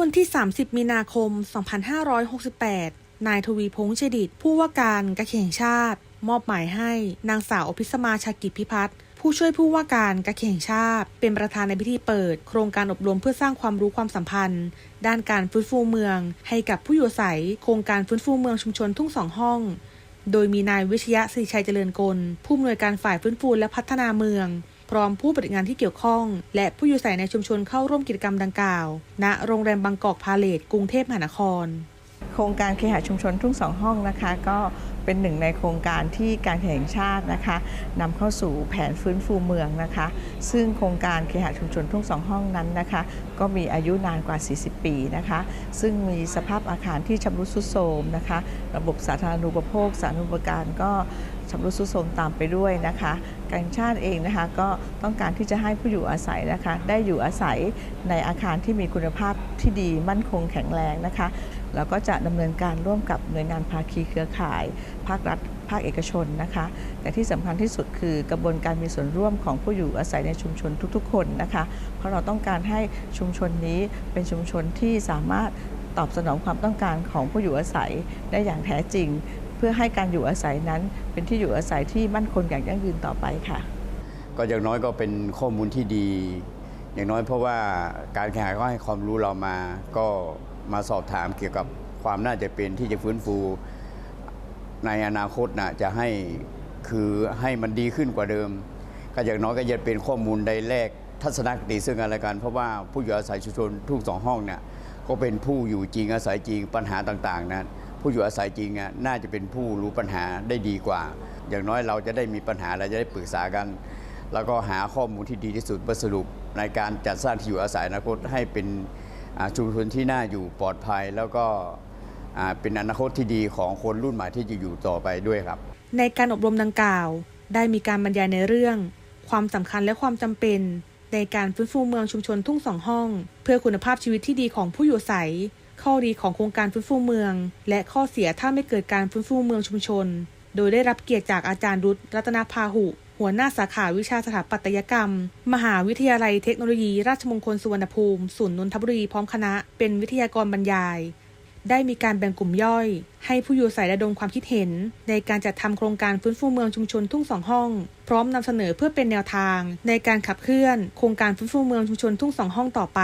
วันที่ 30 มีนาคม 2568 นายทวีพงษ์เฉดิต ผู้ว่าการกระเข่งชาติ มอบหมายให้นางสาวอภิสมาชากิจพิพัฒน์ผู้ช่วยผู้ว่าการกระเข่งชาติ เป็นประธานในพิธีเปิด โครงการอบรมเพื่อสร้างความรู้ความสัมพันธ์ ด้านการฟื้นฟูเมือง ให้กับผู้อยู่อาศัย โครงการฟื้นฟูเมืองชุมชนทุ่งสองห้อง โดยมีนายวิชยะศรีชัยเจริญกล ผู้อำนวยการฝ่ายฟื้นฟูและพัฒนาเมือง พร้อมผู้ปฏิบัติงานที่เกี่ยวข้อง และผู้อยู่อาศัยในชุมชนเข้าร่วมกิจกรรมดังกล่าว ณ โรงแรมบางกอกพาเลตกรุงเทพมหานคร โครงการเคหะชุมชนทุ่งสองห้องนะคะ ก็เป็นหนึ่งในโครงการที่การแห่งชาตินะคะนำเข้าสู่แผนฟื้นฟูเมืองนะคะ ซึ่งโครงการเคหะชุมชนทุ่งสองห้องนั้นนะคะ ก็มีอายุนานกว่า 40 ปีนะคะ ซึ่งมีสภาพอาคารที่ชำรุดทรุดโทรมนะคะ ระบบสาธารณูปโภค สาธารณูปการก็ ชำรุดทรุดโทรมตามไปด้วยนะคะการชาติเองนะคะก็ต้องการที่จะให้ผู้อยู่อาศัยนะคะได้อยู่อาศัยในอาคารที่มีคุณภาพที่ดีมั่นคงแข็งแรงนะคะแล้วก็จะดำเนินการร่วมกับหน่วยงานภาคีเครือข่าย ภาครัฐภาคเอกชนนะคะ แต่ที่สำคัญที่สุดคือกระบวนการมีส่วนร่วมของผู้อยู่อาศัยในชุมชนทุกๆ คนนะคะ เพราะเราต้องการให้ชุมชนนี้เป็นชุมชนที่สามารถตอบสนองความต้องการของผู้อยู่อาศัยได้อย่างแท้จริง พื่อให้การอยู่อาศัยนั้น เป็นที่อยู่อาศัยที่มั่นคงอย่างยั่งยืนต่อไปค่ะ ก็อย่างน้อยก็เป็นข้อมูลที่ดี อย่างน้อยเพราะว่าการแข่งขันก็ให้ความรู้เรามา ก็มาสอบถามเกี่ยวกับความน่าจะเป็นที่จะฟื้นฟู ในอนาคตนะจะให้คือให้มันดีขึ้นกว่าเดิม ก็อย่างน้อยก็จะเป็นข้อมูลใดแรกทัศนคติซึ่งกันและกันเพราะว่าผู้อยู่อาศัยชุมชนทุกสองห้องเนี่ยก็เป็นผู้อยู่จริงอาศัยจริงปัญหาต่างๆนะ ผู้อยู่อาศัยจริงอะน่าจะเป็นผู้รู้ปัญหาได้ดีกว่า อย่างน้อยเราจะได้มีปัญหาเราจะได้ปรึกษากัน แล้วก็หาข้อมูลที่ดีที่สุดมาสรุปในการจัดสร้างที่อยู่อาศัยอนาคตให้เป็นชุมชนที่น่าอยู่ปลอดภัย แล้วก็เป็นอนาคตที่ดีของคนรุ่นใหม่ที่จะอยู่ต่อไปด้วยครับ ในการอบรมดังกล่าว ได้มีการบรรยายในเรื่อง ความสำคัญและความจำเป็น ในการฟื้นฟูเมืองชุมชนทุ่งสองห้อง เพื่อคุณภาพชีวิตที่ดีของผู้อยู่อาศัย ข้อดีของโครงการฟื้นฟูเมือง และข้อเสียถ้าไม่เกิดการฟื้นฟูเมืองชุมชน โดยได้รับเกียรติจากอาจารย์รุตรัตนพาหุ หัวหน้าสาขาวิชาสถาปัตยกรรม มหาวิทยาลัยเทคโนโลยี ราชมงคลสุวรรณภูมิศูนย์นนทบุรีพร้อมคณะเป็นวิทยากรบรรยาย ได้มีการแบ่งกลุ่มย่อย ให้ผู้อยู่อาศัยระดมความคิดเห็น ในการจัดทำโครงการฟื้นฟูเมืองชุมชนทุ่งสองห้อง พร้อมนำเสนอเพื่อเป็นแนวทาง ในการขับเคลื่อน โครงการฟื้นฟูเมืองชุมชนทุ่งสองห้องต่อไป